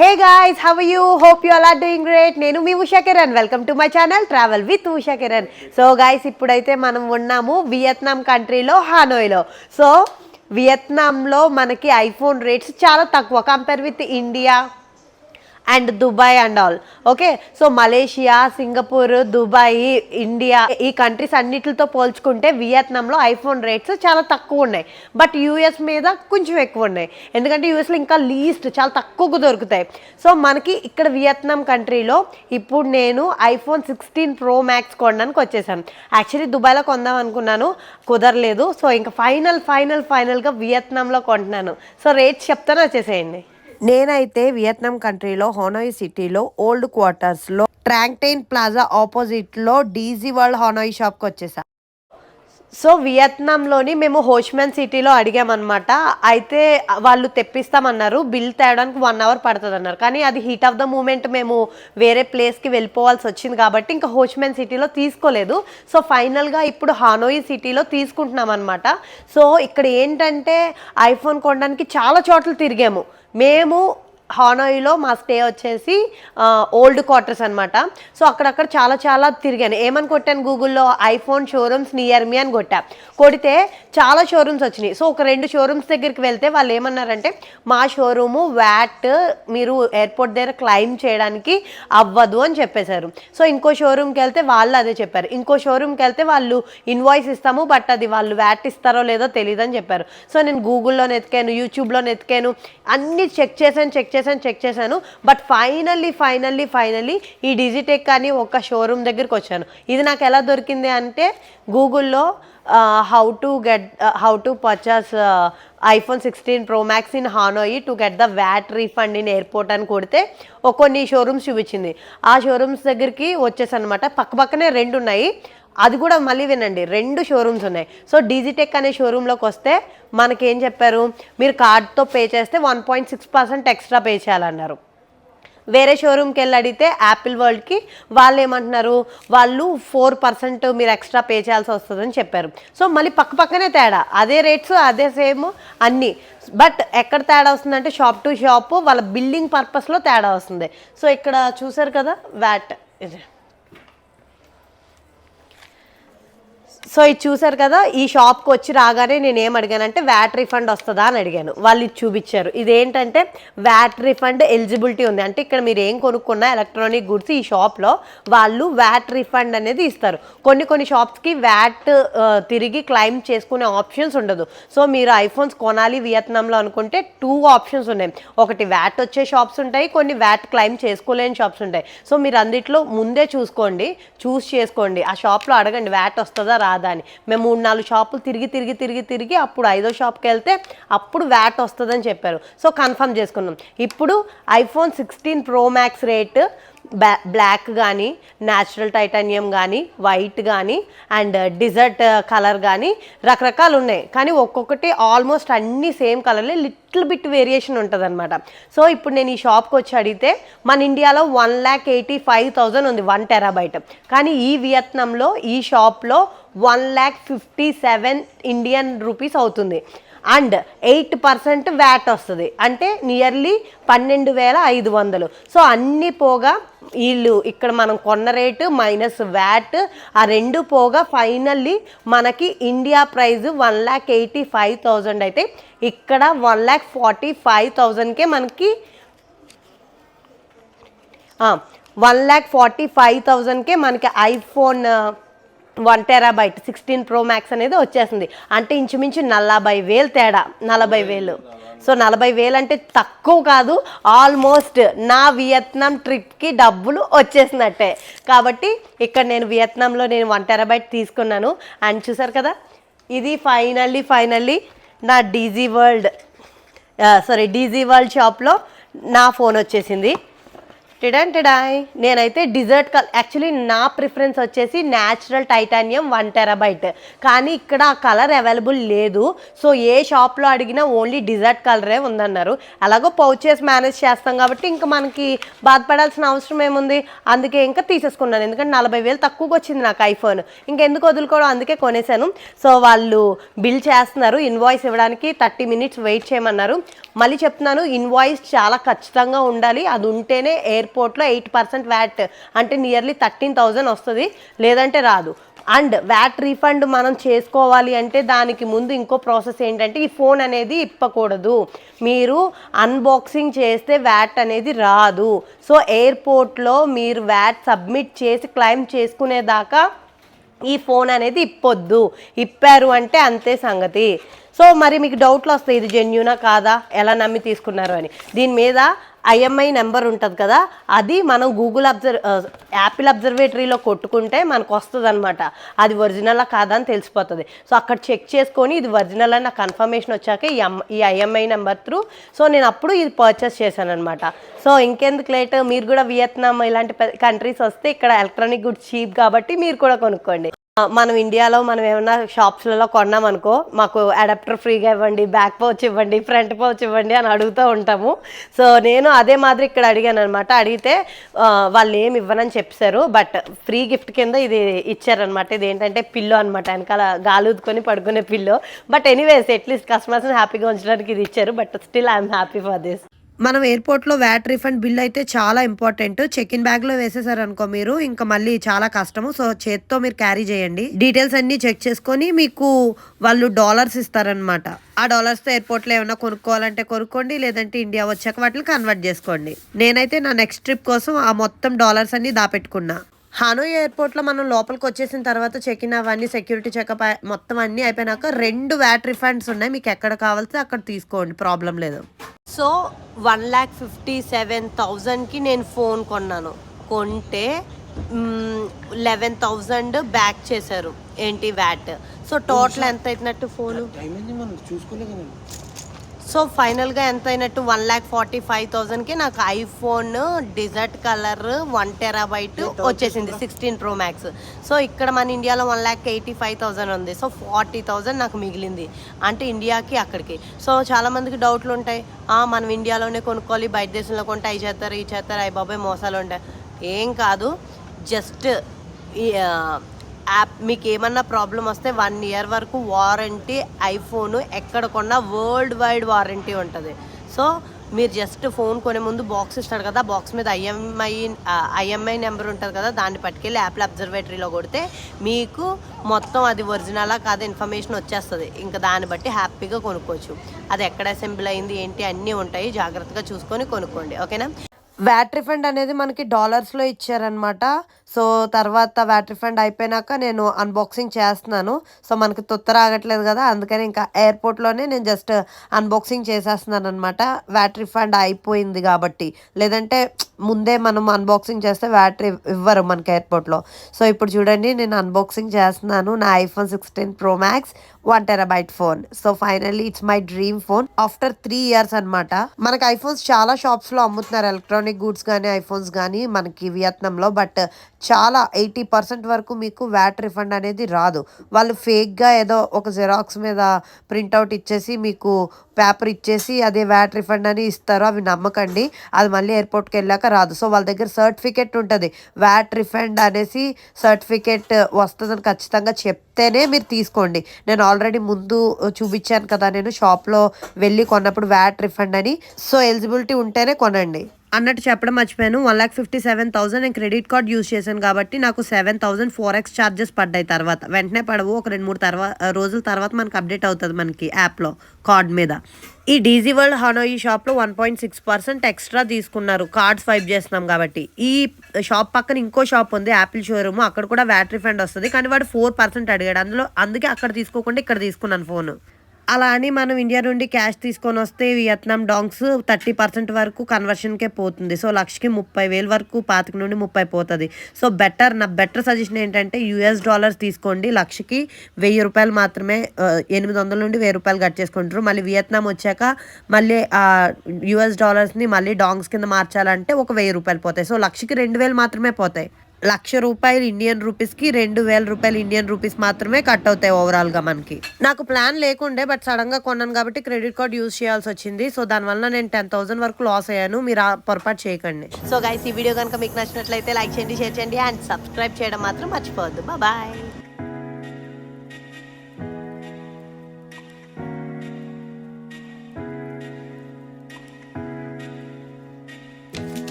Hey guys have you hope you all doing great నేను మీ Usha Kiran. Welcome to my channel travel with Usha Kiran. So guys ఇప్పుడైతే మనం ఉన్నాము Vietnam కంట్రీలో హానోయ్లో. So వియత్నాంలో మనకి iPhone rates చాలా తక్కువ. Compare with India and Dubai and all. Okay? So Malaysia Singapore Dubai India ఈ countries అన్నిటితో పోల్చుకుంటే వియత్నాంలో ఐఫోన్ రేట్స్ చాలా తక్కువ ఉన్నాయి. బట్ యూఎస్ మీద కొంచెం ఎక్కువ ఉన్నాయి. ఎందుకంటే యూఎస్లో ఇంకా లీస్ట్ చాలా తక్కువకు దొరుకుతాయి. సో మనకి ఇక్కడ వియత్నాం కంట్రీలో ఇప్పుడు నేను ఐఫోన్ సిక్స్టీన్ ప్రో మ్యాక్స్ కొనడానికి వచ్చేసాను. యాక్చువల్లీ దుబాయ్లో కొందాం అనుకున్నాను కుదరలేదు. సో ఇంకా ఫైనల్ ఫైనల్ ఫైనల్గా వియత్నాంలో కొంటున్నాను. సో రేట్స్ చెప్తాను వచ్చేసేయండి. నేనైతే వియత్నాం కంట్రీలో హోనోయ్ సిటీలో ఓల్డ్ క్వార్టర్స్లో ట్రాంక్టైన్ ప్లాజా ఆపోజిట్లో డీజీ వరల్డ్ హోనోయ్ షాప్కి వచ్చేసా. సో వియత్నాంలోని మేము హోష్మెన్ సిటీలో అడిగామన్నమాట. అయితే వాళ్ళు తెప్పిస్తామన్నారు బిల్ తేయడానికి వన్ అవర్ పడుతుంది అన్నారు కానీ అది హీట్ ఆఫ్ ద మూమెంట్ మేము వేరే ప్లేస్కి వెళ్ళిపోవాల్సి వచ్చింది కాబట్టి ఇంకా హోష్మెన్ సిటీలో తీసుకోలేదు. సో ఫైనల్గా ఇప్పుడు హానోయి సిటీలో తీసుకుంటున్నాం అనమాట సో ఇక్కడ ఏంటంటే ఐఫోన్ కొనడానికి చాలా చోట్ల తిరిగాము. మేము హానోయిలో మా స్టే వచ్చేసి ఓల్డ్ క్వార్టర్స్ అనమాట సో అక్కడక్కడ చాలా చాలా తిరిగాను. ఏమని కొట్టాను గూగుల్లో? ఐఫోన్ షోరూమ్స్ నియర్ మీ అని కొట్టా. కొడితే చాలా షోరూమ్స్ వచ్చినాయి. సో ఒక రెండు షోరూమ్స్ దగ్గరికి వెళ్తే వాళ్ళు ఏమన్నారంటే మా షోరూము వ్యాట్ మీరు ఎయిర్పోర్ట్ దగ్గర క్లైమ్ చేయడానికి అవ్వదు అని చెప్పేశారు. సో ఇంకో షోరూమ్కి వెళ్తే వాళ్ళు అదే చెప్పారు. ఇంకో షోరూమ్కి వెళ్తే వాళ్ళు ఇన్వాయిస్ ఇస్తాము బట్ అది వాళ్ళు వ్యాట్ ఇస్తారో లేదో తెలియదు అని చెప్పారు. సో నేను గూగుల్లో ఎతికాను యూట్యూబ్లో ఎతికాను అన్ని చెక్ చేశాను చెక్ చేశాను. చెక్ చేశాను. బట్ ఫైనల్లీ ఫైనల్లీ ఫైనల్లీ ఈ డిజిటెక్ అని ఒక షోరూమ్ దగ్గరికి వచ్చాను. ఇది నాకు ఎలా దొరికింది అంటే గూగుల్లో how to get how to purchase iPhone sixteen pro max in Hanoi to get the VAT refund in airport అని కొడితే ఒక కొన్ని షోరూమ్స్ చూపించింది. ఆ షోరూమ్స్ దగ్గరికి వచ్చేసనమాట పక్క పక్కనే రెండు ఉన్నాయి అది కూడా మళ్ళీ వినండి రెండు షోరూమ్స్ ఉన్నాయి. సో డిజిటెక్ అనే షోరూంలోకి వస్తే మనకి ఏం చెప్పారు? మీరు కార్డ్తో పే చేస్తే one point six percent extra pay చేయాలన్నారు. వేరే షోరూమ్కి వెళ్ళి అడిగితే యాపిల్ వరల్డ్కి వాళ్ళు ఏమంటున్నారు వాళ్ళు ఫోర్ పర్సెంట్ మీరు ఎక్స్ట్రా పే చేయాల్సి వస్తుందని చెప్పారు. సో మళ్ళీ పక్క పక్కనే తేడా. అదే రేట్స్ అదే సేమ్ అన్నీ. బట్ ఎక్కడ తేడా వస్తుందంటే షాప్ టు షాప్ వాళ్ళ బిల్డింగ్ పర్పస్లో తేడా వస్తుంది. సో ఇక్కడ చూసారు కదా వ్యాట్ సో ఇది చూసారు కదా ఈ షాప్కి వచ్చి రాగానే నేను ఏం అడిగానంటే వ్యాట్ రిఫండ్ వస్తుందా అని అడిగాను. వాళ్ళు ఇది చూపించారు. ఇదేంటంటే వ్యాట్ రిఫండ్ ఎలిజిబిలిటీ ఉంది. అంటే ఇక్కడ మీరు ఏం కొనుక్కున్నా ఎలక్ట్రానిక్ గుడ్స్ ఈ షాప్లో వాళ్ళు వ్యాట్ రిఫండ్ అనేది ఇస్తారు. కొన్ని కొన్ని షాప్స్కి వ్యాట్ తిరిగి క్లైమ్ చేసుకునే ఆప్షన్స్ ఉండదు. సో మీరు ఐఫోన్స్ కొనాలి వియత్నాంలో అనుకుంటే టూ ఆప్షన్స్ ఉన్నాయి. ఒకటి వ్యాట్ వచ్చే షాప్స్ ఉంటాయి కొన్ని వ్యాట్ క్లైమ్ చేసుకోలేని షాప్స్ ఉంటాయి. సో మీరు అందులో ముందే చూసుకోండి చూస్ చేసుకోండి. ఆ షాప్లో అడగండి వ్యాట్ వస్తుందా రాదు అని. మేము మూడు నాలుగు షాపులు తిరిగి తిరిగి తిరిగి తిరిగి అప్పుడు ఐదో షాప్కి వెళ్తే అప్పుడు వ్యాట్ వస్తుందని చెప్పారు. సో కన్ఫర్మ్ చేసుకున్నాం. ఇప్పుడు iPhone sixteen pro max rate బ్లా బ్లాక్ కానీ న్యాచురల్ టైటానియం కానీ వైట్ కానీ అండ్ డిజర్ట్ కలర్ కానీ రకరకాలు ఉన్నాయి. కానీ ఒక్కొక్కటి ఆల్మోస్ట్ అన్ని సేమ్ కలర్లే లిటిల్ బిట్ వేరియేషన్ ఉంటుంది అనమాట సో ఇప్పుడు నేను ఈ షాప్కి వచ్చి అడిగితే మన ఇండియాలో one lakh eighty five thousand ఉంది వన్ టెరాబైట్. కానీ ఈ వియత్నంలో ఈ షాప్లో one lakh fifty seven Indian rupees అవుతుంది. అండ్ ఎయిట్ పర్సెంట్ వ్యాట్ వస్తుంది. అంటే నియర్లీ పన్నెండు వేల ఐదు వందలు. సో అన్నీ పోగా వీళ్ళు ఇక్కడ మనం కొన్న రేటు మైనస్ వ్యాట్ ఆ రెండు పోగా ఫైనల్లీ మనకి India price one lakh eighty five thousand అయితే ఇక్కడ వన్ ల్యాక్ ఫార్టీ ఫైవ్ థౌజండ్కే మనకి వన్ ల్యాక్ ఫార్టీ ఫైవ్ థౌజండ్కే మనకి iPhone one terabyte sixteen pro max అనేది వచ్చేసింది. అంటే ఇంచుమించు నలభై వేలు తేడా నలభై వేలు. సో నలభై వేలు అంటే తక్కువ కాదు ఆల్మోస్ట్ నా వియత్నాం ట్రిప్కి డబ్బులు వచ్చేసినట్టే. కాబట్టి ఇక్కడ నేను వియత్నాంలో నేను వన్ టెరాబైట్ తీసుకున్నాను. అండ్ చూసారు కదా ఇది ఫైనల్లీ ఫైనల్లీ నా DG world sorry DG world షాప్లో నా ఫోన్ వచ్చేసింది. టిడాయ్. నేనైతే డిజర్ట్ కలర్ యాక్చువల్లీ నా ప్రిఫరెన్స్ వచ్చేసి న్యాచురల్ టైటానియం వన్ టెరాబైట్. కానీ ఇక్కడ ఆ కలర్ అవైలబుల్ లేదు. సో ఏ షాప్లో అడిగినా ఓన్లీ డిజర్ట్ కలరే ఉందన్నారు. అలాగో పౌచెస్ మేనేజ్ చేస్తాం కాబట్టి ఇంకా మనకి బాధపడాల్సిన అవసరం ఏముంది? అందుకే ఇంకా తీసేసుకున్నాను. ఎందుకంటే నలభై వేలు తక్కువకి వచ్చింది నాకు ఐఫోన్. ఇంకెందుకు వదులుకోవడం? అందుకే కొనేసాను. సో వాళ్ళు బిల్ చేస్తున్నారు. ఇన్వాయిస్ ఇవ్వడానికి థర్టీ మినిట్స్ వెయిట్ చేయమన్నారు. మళ్ళీ చెప్తున్నాను ఇన్వాయిస్ చాలా ఖచ్చితంగా ఉండాలి. అది ఉంటేనే ఎయిర్ ఎయిర్పోర్ట్లో ఎయిట్ పర్సెంట్ వ్యాట్ అంటే నియర్లీ థర్టీన్ థౌజండ్ వస్తుంది లేదంటే రాదు. అండ్ వ్యాట్ రీఫండ్ మనం చేసుకోవాలి అంటే దానికి ముందు ఇంకో ప్రాసెస్ ఏంటంటే ఈ ఫోన్ అనేది ఇప్పకూడదు. మీరు అన్బాక్సింగ్ చేస్తే వ్యాట్ అనేది రాదు. సో ఎయిర్పోర్ట్లో మీరు వ్యాట్ సబ్మిట్ చేసి క్లైమ్ చేసుకునేదాకా ఈ ఫోన్ అనేది ఇప్పొద్దు. ఇప్పారు అంటే అంతే సంగతి. సో మరి మీకు డౌట్లు వస్తాయి ఇది జెన్యునా కాదా? ఎలా నమ్మి తీసుకున్నారు అని. దీని మీద ఐఎంఐ నెంబర్ ఉంటుంది కదా అది మనం గూగుల్ అబ్జర్వ్ యాపిల్ అబ్జర్వేటరీలో కొట్టుకుంటే మనకు వస్తుంది అనమాట అది ఒరిజినలా కాదా అని తెలిసిపోతుంది. సో అక్కడ చెక్ చేసుకొని ఇది ఒరిజినల్ అని నాకు కన్ఫర్మేషన్ వచ్చాక ఈ ఈ ఐఎంఐ నెంబర్ త్రూ. సో నేను అప్పుడు ఇది పర్చేస్ చేశాను అనమాట సో ఇంకెందుకు లేట్ మీరు కూడా వియత్నాం ఇలాంటి కంట్రీస్ వస్తే ఇక్కడ ఎలక్ట్రానిక్ గుడ్స్ చీప్ కాబట్టి మీరు కూడా కొనుక్కోండి. మనం ఇండియాలో మనం ఏమన్నా షాప్స్లలో కొన్నాం అనుకో మాకు అడాప్టర్ ఫ్రీగా ఇవ్వండి బ్యాక్ పౌచ్ ఇవ్వండి ఫ్రంట్ పౌచ్ ఇవ్వండి అని అడుగుతూ ఉంటాము. సో నేను అదే మాదిరి ఇక్కడ అడిగాను అనమాట అడిగితే వాళ్ళు ఏమి ఇవ్వనని చెప్పారు. బట్ ఫ్రీ గిఫ్ట్ కింద ఇది ఇచ్చారనమాట ఇది ఏంటంటే పిల్లో అనమాట వెనకాల గాలుదుకొని పడుకునే pillow but anyways at least కస్టమర్స్ని హ్యాపీగా ఉంచడానికి ఇది ఇచ్చారు. But still I'm happy for this మనం ఎయిర్పోర్ట్లో వ్యాట్ రిఫండ్ బిల్ అయితే చాలా ఇంపార్టెంట్. చెక్ ఇన్ బ్యాగ్లో వేసేసారనుకో మీరు ఇంకా మళ్ళీ చాలా కష్టము. సో చేత్తో మీరు క్యారీ చేయండి. డీటెయిల్స్ అన్నీ చెక్ చేసుకొని మీకు వాళ్ళు డాలర్స్ ఇస్తారనమాట ఆ డాలర్స్ ఎయిర్పోర్ట్లో ఏమైనా కొనుక్కోవాలంటే కొనుక్కోండి లేదంటే ఇండియా వచ్చాక వాటిని కన్వర్ట్ చేసుకోండి. నేనైతే నా నెక్స్ట్ ట్రిప్ కోసం ఆ మొత్తం డాలర్స్ అన్ని దాపెట్టుకున్నా. హానోయ్ ఎయిర్పోర్ట్లో మనం లోపలికి వచ్చేసిన తర్వాత చెక్ ఇన్ అవన్నీ సెక్యూరిటీ చెకప్ మొత్తం అన్నీ అయిపోయినాక రెండు వ్యాట్ రిఫండ్స్ ఉన్నాయి. మీకు ఎక్కడ కావాల్సి అక్కడ తీసుకోండి. ప్రాబ్లం లేదు. So one lakh fifty seven థౌజండ్కి నేను ఫోన్ కొన్నాను. కొంటే లెవెన్ థౌజండ్ బ్యాక్ చేశారు. ఏంటి వ్యాట్ సో టోటల్ ఎంత అయినట్టు ఫోను సో ఫైనల్గా ఎంత అయినట్టు వన్ ల్యాక్ ఫార్టీ ఫైవ్ థౌజండ్కి నాకు iPhone desert colour one terabyte వచ్చేసింది సిక్స్టీన్ ప్రో మ్యాక్స్ సో ఇక్కడ మన ఇండియాలో one lakh eighty five thousand ఉంది. సో ఫార్టీ థౌజండ్ నాకు మిగిలింది అంటే ఇండియాకి అక్కడికి. సో చాలా మందికి డౌట్లు ఉంటాయి. "ఆ, మనం ఇండియాలోనే కొనుక్కోవాలి బయట దేశంలో కొంటే అవి చేస్తారు ఈ చేస్తారు అవి బాబాయ్ మోసాలు ఉంటాయి. ఏం కాదు జస్ట్ యాప్ మీకు ఏమన్నా ప్రాబ్లం వస్తే వన్ ఇయర్ వరకు వారంటీ ఐఫోన్ ఎక్కడ కొన్నా వరల్డ్ వైడ్ వారంటీ ఉంటుంది. సో మీరు జస్ట్ ఫోన్ కొనే ముందు బాక్స్ ఇస్తాడు కదా బాక్స్ మీద ఐఎంఐ ఐఎంఐ నెంబర్ ఉంటుంది కదా దాన్ని పట్టుకెళ్ళి యాప్ల అబ్జర్వేటరీలో కొడితే మీకు మొత్తం అది ఒరిజినలా కాదు ఇన్ఫర్మేషన్ వచ్చేస్తుంది. ఇంకా దాన్ని బట్టి హ్యాపీగా కొనుక్కోవచ్చు. అది ఎక్కడ అసెంబ్లీ అయింది ఏంటి అన్నీ ఉంటాయి. జాగ్రత్తగా చూసుకొని కొనుక్కోండి. ఓకేనా? వ్యాట్ రిఫండ్ అనేది మనకి డాలర్స్లో ఇచ్చారనమాట సో తర్వాత వ్యాట్ రిఫండ్ అయిపోయినాక నేను అన్బాక్సింగ్ చేస్తున్నాను. సో మనకి తొత్తర ఆగట్లేదు కదా అందుకని ఇంకా ఎయిర్పోర్ట్లోనే నేను జస్ట్ అన్బాక్సింగ్ చేసేస్తున్నాను అనమాట వ్యాట్ రిఫండ్ అయిపోయింది కాబట్టి. లేదంటే ముందే మనం అన్బాక్సింగ్ చేస్తే వ్యాట్ ఇవ్వరు మనకి ఎయిర్పోర్ట్లో సో ఇప్పుడు చూడండి నేను అన్బాక్సింగ్ చేస్తున్నాను. నా iPhone sixteen pro max one terabyte phone so finally it's my dream phone after three years అనమాట మనకి ఐఫోన్స్ చాలా షాప్స్లో అమ్ముతున్నారు ఎలక్ట్రానిక్ గూడ్స్ కానీ ఐఫోన్స్ కానీ మనకి వియత్నంలో బట్ చాలా ఎయిటీ పర్సెంట్ వరకు మీకు వ్యాట్ రిఫండ్ అనేది రాదు. వాళ్ళు ఫేక్గా ఏదో ఒక జెరాక్స్ మీద ప్రింట్అవుట్ ఇచ్చేసి మీకు పేపర్ ఇచ్చేసి అదే వ్యాట్ రిఫండ్ అని ఇస్తారు అవి నమ్మకండి. అది మళ్ళీ ఎయిర్పోర్ట్కి వెళ్ళాక రాదు. సో వాళ్ళ దగ్గర సర్టిఫికెట్ ఉంటుంది. వ్యాట్ రిఫండ్ అనేసి సర్టిఫికెట్ వస్తుందని ఖచ్చితంగా చెప్తేనే మీరు తీసుకోండి. నేను ఆల్రెడీ ముందు చూపించాను కదా నేను షాప్లో వెళ్ళి కొన్నప్పుడు వ్యాట్ రిఫండ్ అని. సో ఎలిజిబిలిటీ ఉంటేనే కొనండి. అన్నట్టు చెప్పడం మర్చిపోయాను. One lakh fifty seven thousand నేను క్రెడిట్ కార్డ్ యూస్ చేశాను కాబట్టి నాకు seven thousand forex charges పడ్డాయి తర్వాత. వెంటనే పడవు. ఒక రెండు మూడు తర్వాత రోజుల తర్వాత మనకి అప్డేట్ అవుతుంది మనకి యాప్లో కార్డ్ మీద. ఈ డీజీ వరల్డ్ హనోయి షాప్లో one point six percent extra తీసుకున్నారు. కార్డ్ స్వైప్ చేస్తున్నాం కాబట్టి. ఈ షాప్ పక్కన ఇంకో షాప్ ఉంది యాపిల్ షోరూమ్. అక్కడ కూడా వ్యాట్ రిఫండ్ వస్తుంది. కానీ వాడు ఫోర్ పర్సెంట్ అడిగాడు. అందులో అందుకే అక్కడ తీసుకోకుండా ఇక్కడ తీసుకున్నాను ఫోన్. అలా అని మనం ఇండియా నుండి క్యాష్ తీసుకొని వస్తే వియత్నాం డాంగ్స్ థర్టీ పర్సెంట్ వరకు కన్వర్షన్కే పోతుంది. సో లక్షకి ముప్పై వేలు వరకు పాతిక నుండి ముప్పై పోతుంది. సో బెటర్ నా బెటర్ సజెషన్ ఏంటంటే యూఎస్ డాలర్స్ తీసుకోండి. లక్షకి వెయ్యి రూపాయలు మాత్రమే ఎనిమిది వందల నుండి వెయ్యి రూపాయలు కట్ చేసుకుంటారు. మళ్ళీ వియత్నాం వచ్చాక మళ్ళీ యూఎస్ డాలర్స్ని మళ్ళీ డాంగ్స్ కింద మార్చాలంటే ఒక వెయ్యి రూపాయలు పోతాయి. సో లక్షకి రెండు వేలు మాత్రమే పోతాయి. లక్ష రూపాయలు ఇండియన్ రూపీస్కి రెండు వేల రూపాయలు ఇండియన్ రూపీస్ మాత్రమే కట్ అవుతాయి ఓవరాల్గా మనకి. నాకు ప్లాన్ లేకుండే బట్ సడన్గా కొన్నాను కాబట్టి క్రెడిట్ కార్డ్ యూజ్ చేయాల్సి వచ్చింది. సో దానివల్ల నేను టెన్ థౌసండ్ వరకు లాస్ అయ్యాను. మీరు పొరపాటు చేయకండి. సో గైస్ ఈ వీడియో కనుక మీకు నచ్చినట్లయితే లైక్ చేయండి షేర్ చేయండి అండ్ సబ్స్క్రైబ్ చేయడం మాత్రం మర్చిపోవద్దు. బాయ్